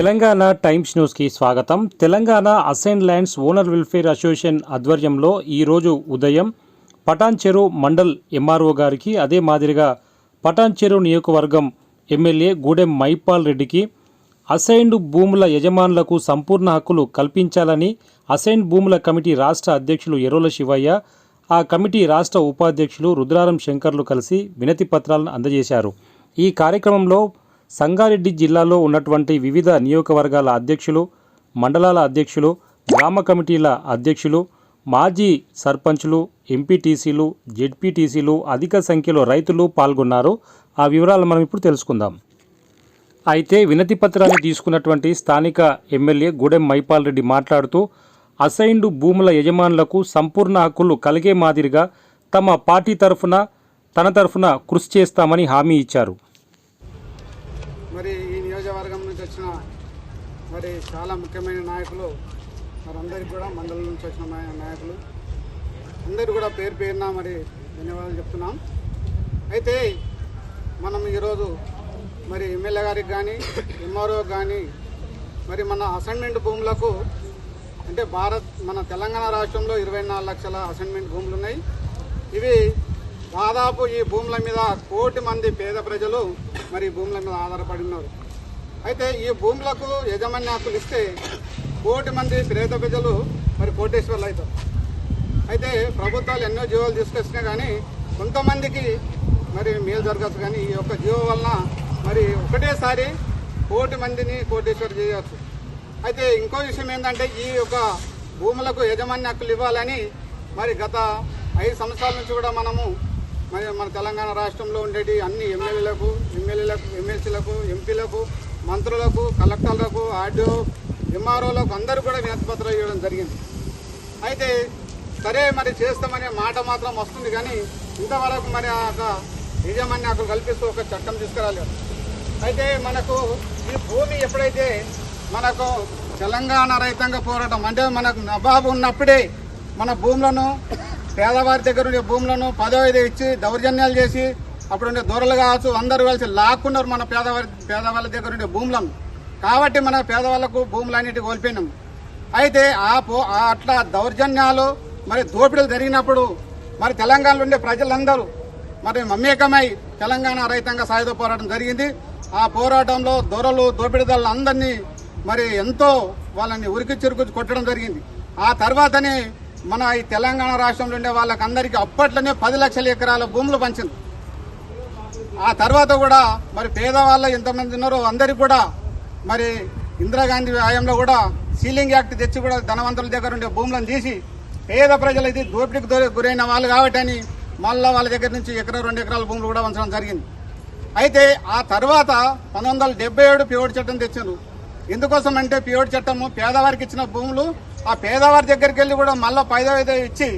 Telangana Times న్యూస్కి స్వాగతం. Telangana assign lands owner welfare association ఆధ్వర్యంలో ఈరోజు ఉదయం పటాన్చెరు మండల్ ఎంఆర్ఓ గారికి అదే మాదిరిగా పటాన్ చెరు నియోజకవర్గం ఎమ్మెల్యే గూడెం మైపాల్ రెడ్డికి అసైన్డ్ భూముల యజమానులకు సంపూర్ణ హక్కులు కల్పించాలని అసైన్ భూముల కమిటీ రాష్ట్ర అధ్యక్షులు ఎర్రోల శివయ్య ఆ కమిటీ రాష్ట్ర ఉపాధ్యక్షులు రుద్రారం శంకర్లు కలిసి వినతి పత్రాలను అందజేశారు. ఈ కార్యక్రమంలో సంగారెడ్డి జిల్లాలో ఉన్నటువంటి వివిధ నియోజకవర్గాల అధ్యక్షులు మండలాల అధ్యక్షులు గ్రామ కమిటీల అధ్యక్షులు మాజీ సర్పంచ్లు ఎంపీటీసీలు జెడ్పీటీసీలు అధిక సంఖ్యలో రైతులు పాల్గొన్నారు. ఆ వివరాలు మనం ఇప్పుడు తెలుసుకుందాం. అయితే వినతి పత్రాన్ని తీసుకున్నటువంటి స్థానిక ఎమ్మెల్యే గూడెం మైపాల్ రెడ్డి మాట్లాడుతూ అసైన్డ్ భూముల యజమానులకు సంపూర్ణ హక్కులు కలిగే మాదిరిగా తమ పార్టీ తరఫున తన తరఫున కృషి చేస్తామని హామీ ఇచ్చారు. మరి ఈ నియోజకవర్గం నుంచి వచ్చిన మరి చాలా ముఖ్యమైన నాయకులు మరందరికి కూడా మండలం నుంచి వచ్చిన నాయకులు. అందరూ కూడా పేరు పేరున మరి ధన్యవాదాలు చెప్తున్నాం. అయితే మనం ఈరోజు మరి ఎమ్మెల్యే గారికి కానీ ఎంఆర్ఓ కానీ మరి మన అసైన్మెంట్ భూములకు అంటే భారత్ మన తెలంగాణ రాష్ట్రంలో ఇరవై నాలుగు లక్షల అసైన్మెంట్ భూములు ఉన్నాయి. ఇవి దాదాపు ఈ భూముల మీద కోటి మంది పేద ప్రజలు మరి భూముల మీద ఆధారపడి ఉన్నారు. అయితే ఈ భూములకు యజమాన్య హక్కులు ఇస్తే కోటి మంది పేద ప్రజలు మరి కోటేశ్వర్లు అవుతారు. అయితే ప్రభుత్వాలు ఎన్నో జీవాలు తీసుకొచ్చినా కానీ కొంతమందికి మరి మేలు జరగచ్చు కానీ ఈ యొక్క జీవో వలన మరి ఒకటేసారి కోటి మందిని కోటేశ్వర్ చేయవచ్చు. అయితే ఇంకో విషయం ఏంటంటే ఈ యొక్క భూములకు యజమాన్య హక్కులు ఇవ్వాలని మరి గత ఐదు సంవత్సరాల నుంచి కూడా మనము మరి మన తెలంగాణ రాష్ట్రంలో ఉండేటి అన్ని ఎమ్మెల్యేలకు ఎమ్మెల్యేలకు ఎమ్మెల్సీలకు ఎంపీలకు మంత్రులకు కలెక్టర్లకు ఆర్డీఓ ఎంఆర్ఓలకు అందరూ కూడా వినతిపత్రాలు ఇవ్వడం జరిగింది. అయితే సరే మరి చేస్తామనే మాట మాత్రం వస్తుంది కానీ ఇంతవరకు మరి ఆ యజమాన్ని అక్కడ కల్పిస్తూ ఒక చట్టం తీసుకురాలేదు. అయితే మనకు ఈ భూమి ఎప్పుడైతే మనకు తెలంగాణ రైతాంగ పోరాటం అంటే మనకు నవాబు ఉన్నప్పుడే మన భూములను పేదవారి దగ్గర ఉండే భూములను పదవి ఇచ్చి దౌర్జన్యాలు చేసి అప్పుడు ఉండే దొరలు కావచ్చు అందరూ కలిసి లాక్కున్నారు మన పేదవారి పేదవాళ్ళ దగ్గర ఉండే భూములను. కాబట్టి మన పేదవాళ్ళకు భూములన్నిటి కోల్పోయినాం. అయితే ఆ పో అట్లా దౌర్జన్యాలు మరి దోపిడీలు జరిగినప్పుడు మరి తెలంగాణలో ఉండే ప్రజలందరూ మరి మమేకమై తెలంగాణ రైతాంగ సాయుధ పోరాటం జరిగింది. ఆ పోరాటంలో దొరలు దోపిడీదారులు అందరినీ మరి ఎంతో వాళ్ళని ఉరికి చిరుకు కొట్టడం జరిగింది. ఆ తర్వాతనే మన ఈ తెలంగాణ రాష్ట్రంలో ఉండే వాళ్ళకందరికీ అప్పట్లోనే పది లక్షల ఎకరాల భూములు పంచింది. ఆ తర్వాత కూడా మరి పేదవాళ్ళు ఎంతమంది ఉన్నారో అందరికి కూడా మరి ఇందిరాగాంధీ హయాంలో కూడా సీలింగ్ యాక్ట్ తెచ్చి కూడా ధనవంతుల దగ్గర ఉండే భూములను తీసి పేద ప్రజలు ఇది దోపిడికి గురైన వాళ్ళు కాబట్టి అని మళ్ళీ వాళ్ళ దగ్గర నుంచి ఎకరా రెండు ఎకరాల భూములు కూడా ఉంచడం జరిగింది. అయితే ఆ తర్వాత పంతొమ్మిది వందల డెబ్బై ఏడు పియోడి చట్టం తెచ్చారు. ఎందుకోసం అంటే పియోడ్ చట్టము పేదవారికి ఇచ్చిన భూములు ఆ పేదవారి దగ్గరికి వెళ్ళి కూడా మళ్ళీ పైదో ఇచ్చి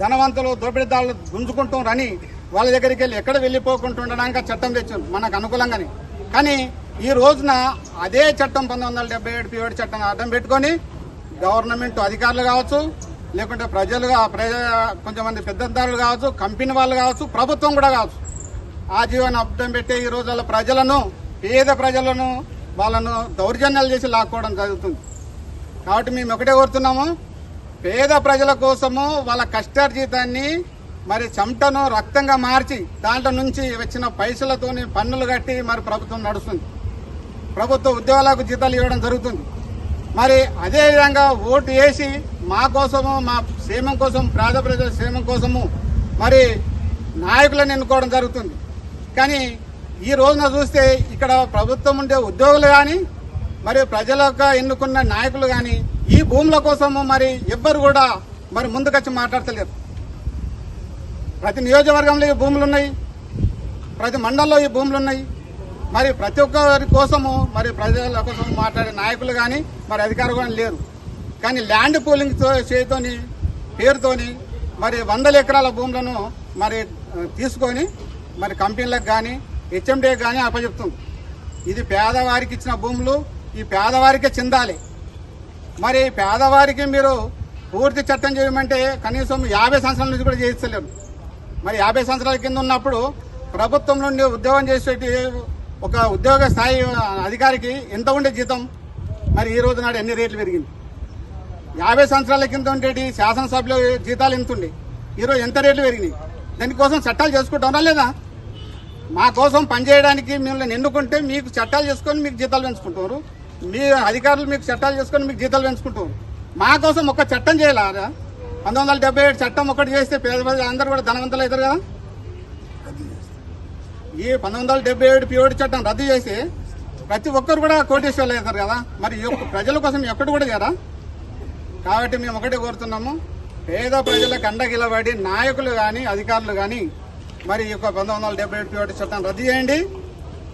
ధనవంతులు దోపిడీదారులు గుంజుకుంటూ రని వాళ్ళ దగ్గరికి వెళ్ళి ఎక్కడ వెళ్ళిపోకుండా ఉండడానికి చట్టం తెచ్చారు. మనకు అనుకూలంగానే. కానీ ఈ రోజున అదే చట్టం పంతొమ్మిది వందల డెబ్బై ఏడు పియోడి చట్టం అడ్డం పెట్టుకొని గవర్నమెంట్ అధికారులు కావచ్చు లేకుంటే ప్రజలుగా ప్రజ కొంతమంది పెద్దదారులు కావచ్చు కంపెనీ వాళ్ళు కావచ్చు ప్రభుత్వం కూడా కావచ్చు. ఆ జీవన అర్థం పెట్టే ఈ రోజుల ప్రజలను పేద ప్రజలను వాళ్ళను దౌర్జన్యాలు చేసి లాక్కోవడం జరుగుతుంది. కాబట్టి మేము ఒకటే కోరుతున్నాము. పేద ప్రజల కోసము వాళ్ళ కష్టార్జితాన్ని మరి చెమటను రక్తంగా మార్చి దాంట్లో నుంచి వచ్చిన పైసలతోని పన్నులు కట్టి మరి ప్రభుత్వం నడుస్తుంది. ప్రభుత్వ ఉద్యోగాలకు జీతాలు ఇవ్వడం జరుగుతుంది. మరి అదేవిధంగా ఓటు వేసి మా కోసము మా క్షేమం కోసం పేద ప్రజల క్షేమం కోసము మరి నాయకులను ఎన్నుకోవడం జరుగుతుంది. కానీ ఈ రోజున చూస్తే ఇక్కడ ప్రభుత్వం ఉండే ఉద్యోగులు కానీ మరి ప్రజలకు ఎన్నుకున్న నాయకులు కానీ ఈ భూముల కోసము మరి ఎవ్వరు కూడా మరి ముందుకొచ్చి మాట్లాడతలేరు. ప్రతి నియోజకవర్గంలో ఈ భూములు ఉన్నాయి ప్రతి మండలంలో ఈ భూములు ఉన్నాయి మరి ప్రతి ఒక్కరి కోసము మరి ప్రజల కోసం మాట్లాడే నాయకులు కానీ మరి అధికారులు కానీ లేరు. కానీ ల్యాండ్ పూలింగ్తో చేతోని పేరుతోని మరి వందల ఎకరాల భూములను మరి తీసుకొని మరి కంపెనీలకు కానీ హెచ్ఎండికి కానీ అప్పచెప్తుంది. ఇది పేదవారికి ఇచ్చిన భూములు ఈ పేదవారికే చెందాలి. మరి పేదవారికి మీరు పూర్తి చట్టం చేయమంటే కనీసం యాభై సంవత్సరాల నుంచి కూడా చేయిస్తలేరు. మరి యాభై సంవత్సరాల కింద ఉన్నప్పుడు ప్రభుత్వం నుండి ఉద్యోగం చేసే ఒక ఉద్యోగ స్థాయి అధికారికి ఎంత ఉండే జీతం? మరి ఈ రోజు నాడు ఎన్ని రేట్లు పెరిగింది? యాభై సంవత్సరాల కింద ఉండేటి శాసనసభలో జీతాలు ఎంత ఉండే? ఈరోజు ఎంత రేట్లు పెరిగినాయి? దానికోసం చట్టాలు చేసుకుంటారా లేదా? మా కోసం పనిచేయడానికి మిమ్మల్ని ఎన్నుకుంటే మీకు చట్టాలు చేసుకొని మీకు జీతాలు పెంచుకుంటారు. మీ అధికారులు మీకు చట్టాలు చేసుకొని మీకు జీతాలు పెంచుకుంటారు మా కోసం ఒక చట్టం చేయాలా పంతొమ్మిది వందల డెబ్బై ఏడు చట్టం ఒకటి చేస్తే పేద ప్రజలు అందరూ కూడా ధనవంతులు అవుతారు కదా? ఈ పంతొమ్మిది వందల డెబ్బై ఏడు పిఓడి చట్టం రద్దు చేసి ప్రతి ఒక్కరు కూడా కోటేశ్వర్లు అవుతారు కదా? మరి ప్రజల కోసం ఎక్కడు కూడా చేయరా? కాబట్టి మేము ఒకటే కోరుతున్నాము. పేద ప్రజలకు అండగిలబడి నాయకులు కానీ అధికారులు కానీ మరి ఈ యొక్క పంతొమ్మిది వందల డెబ్బై ఏడు పిఓటి చట్టం రద్దు చేయండి.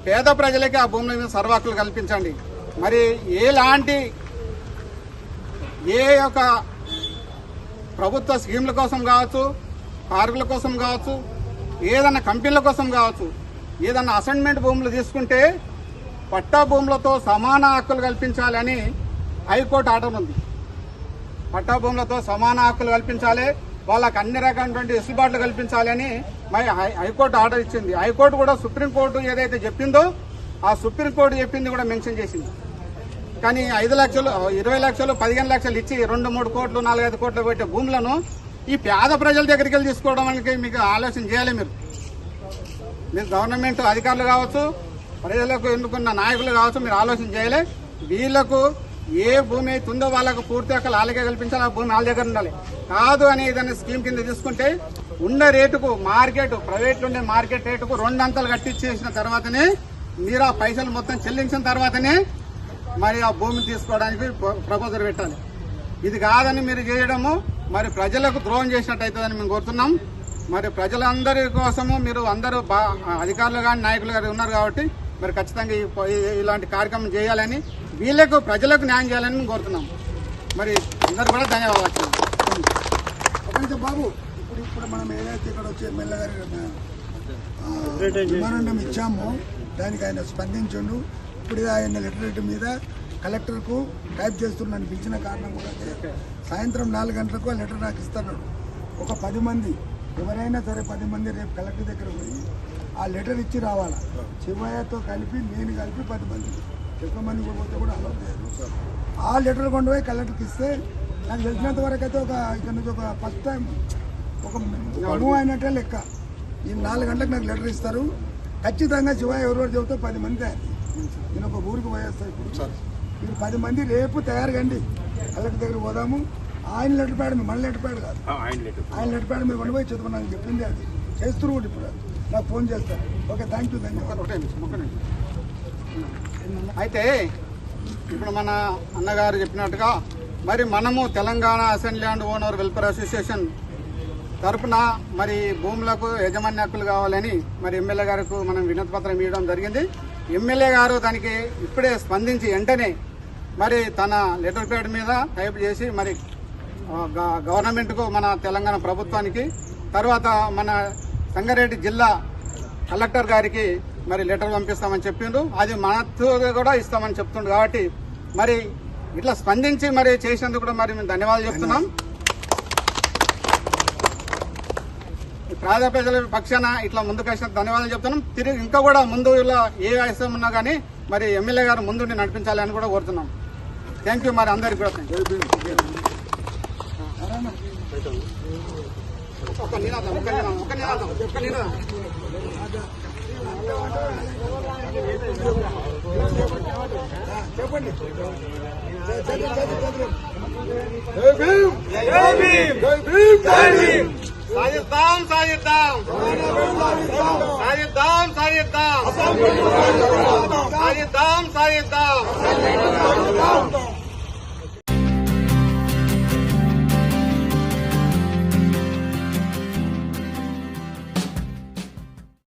పేద ప్రజలకి ఆ భూముల మీద సర్వాకులు కల్పించండి. మరి ఎలాంటి ఏ యొక్క ప్రభుత్వ స్కీమ్ల కోసం కావచ్చు పార్కుల కోసం కావచ్చు ఏదన్నా కంపెనీల కోసం కావచ్చు ఏదన్నా అసైన్మెంట్ భూములు తీసుకుంటే పట్టా భూములతో సమాన హక్కులు కల్పించాలని హైకోర్టు ఆర్డర్ ఉంది. పట్టా భూములతో సమాన హక్కులు కల్పించాలి వాళ్ళకి అన్ని రకమైనటువంటి వెసులుబాట్లు కల్పించాలని మరి హై- హైకోర్టు ఆర్డర్ ఇచ్చింది. హైకోర్టు కూడా సుప్రీంకోర్టు ఏదైతే చెప్పిందో ఆ సుప్రీంకోర్టు చెప్పింది కూడా మెన్షన్ చేసింది. కానీ ఐదు లక్షలు ఇరవై లక్షలు పదిహేను లక్షలు ఇచ్చి రెండు మూడు కోట్లు నాలుగైదు కోట్లు పెట్టే భూములను ఈ పేద ప్రజల దగ్గరికి వెళ్ళి తీసుకోవడానికి మీకు ఆలోచన చేయాలి మీరు. మీరు గవర్నమెంట్ అధికారులు కావచ్చు ప్రజలకు ఎన్నుకున్న నాయకులు కావచ్చు మీరు ఆలోచన చేయాలి. వీళ్ళకు ఏ భూమి అవుతుందో వాళ్ళకు పూర్తి హక్కులు వాళ్ళకే కల్పించాలి ఆ భూమి వాళ్ళ దగ్గర ఉండాలి. కాదు అని ఏదైనా స్కీమ్ కింద తీసుకుంటే ఉన్న రేటుకు మార్కెట్ ప్రైవేట్లు ఉండే మార్కెట్ రేటుకు రెండు అంతలు కట్టించేసిన తర్వాతనే మీరు ఆ పైసలు మొత్తం చెల్లించిన తర్వాతనే మరి ఆ భూమిని తీసుకోవడానికి ప్ర- ప్రపోజల్ పెట్టాలి. ఇది కాదని మీరు చేయడము మరి ప్రజలకు ద్రోహం చేసినట్టు అవుతుందని మేము కోరుతున్నాం. మరి ప్రజలందరి కోసము మీరు అందరూ బా అధికారులు కానీ నాయకులు కానీ ఉన్నారు కాబట్టి మరి ఖచ్చితంగా ఇలాంటి కార్యక్రమం చేయాలని వీళ్ళకు ప్రజలకు న్యాయం చేయాలని మేము కోరుతున్నాం. మరి అందరు కూడా ధన్యవాదాలు బాబు ఇప్పుడు ఇప్పుడు మనం ఏదైతే ఇక్కడ వచ్చి ఎమ్మెల్యే గారి ఇచ్చామో దానికి ఆయన స్పందించండు. ఇప్పుడు ఆయన లెటర్ మీద కలెక్టర్కు టైప్ చేస్తున్నాను పిలిచిన కారణం కూడా సాయంత్రం నాలుగు గంటలకు ఆ లెటర్ నాకు ఇస్తాను ఒక పది మంది ఎవరైనా సరే పది మంది రేపు కలెక్టర్ దగ్గర పోయి ఆ లెటర్ ఇచ్చి రావాలా? శివయ్యతో కలిపి నేను కలిపి పది మంది. ఎక్కువ మంది కూడా పోతే కూడా అలౌ లేదు. ఆ లెటర్ కొండ పోయి కలెక్టర్కి ఇస్తే నాకు తెలిసినంత వరకు అయితే ఒక ఇక్కడ నుంచి ఒక ఫస్ట్ టైం ఒక అనువు అయినట్టే లెక్క. ఈ నాలుగు గంటలకు నాకు లెటర్ ఇస్తారు. ఖచ్చితంగా శివయ్య ఎవరెవరు చెబుతా పది మంది. తయారు నేను ఒక ఊరికి పోయేస్తాను ఇప్పుడు. మీరు పది మంది రేపు తయారు కండి కలెక్టర్ దగ్గర పోదాము. ఆయన లెటర్ ప్యాడ్ మన లెటర్ ప్యాడ్ కాదు ఆయన లెటర్ ప్యాడ్ మీరు కొండపోయి చదువుకున్నాను చెప్పింది అది. చేస్తున్నారు కూడా ఇప్పుడు. నాకు ఫోన్ చేస్తారు ఓకే థ్యాంక్ యూ ధన్యవాదాలు. అయితే ఇప్పుడు మన అన్నగారు చెప్పినట్టుగా మరి మనము Telangana assembly and owner welfare association తరపున మరి భూములకు యజమాన్య హక్కులు కావాలని మరి ఎమ్మెల్యే గారికి మనం వినతి పత్రం ఇవ్వడం జరిగింది. ఎమ్మెల్యే గారు దానికి ఇప్పుడే స్పందించి వెంటనే మరి తన లెటర్ ప్యాడ్ మీద టైప్ చేసి మరి గ- గవర్నమెంట్కు మన తెలంగాణ ప్రభుత్వానికి తర్వాత మన సంగారెడ్డి జిల్లా కలెక్టర్ గారికి మరి లెటర్ పంపిస్తామని చెప్పిండు. అది మనతో కూడా ఇస్తామని చెప్తుండు కాబట్టి మరి ఇట్లా స్పందించి మరి చేసినందుకు కూడా మరి మేము ధన్యవాదాలు చెప్తున్నాం. పేద ప్రజల పక్షాన ఇట్లా ముందుకు వచ్చిన ధన్యవాదాలు చెప్తున్నాం. తిరిగి ఇంకా కూడా ముందు ఇలా ఏ వయసు ఉన్నా కానీ మరి ఎమ్మెల్యే గారు ముందుండి నడిపించాలని కూడా కోరుతున్నాం. థ్యాంక్ యూ మరి అందరికి కూడా. Thank you. ఒక్క నినాదం, ఒక్క నినాదం, ఒక్క నినాదం, భీమ్. సాధిద్దాం సాధిద్దాం సాధిద్దాం సాధిద్దాం సాధిద్దాం సాధిద్దాం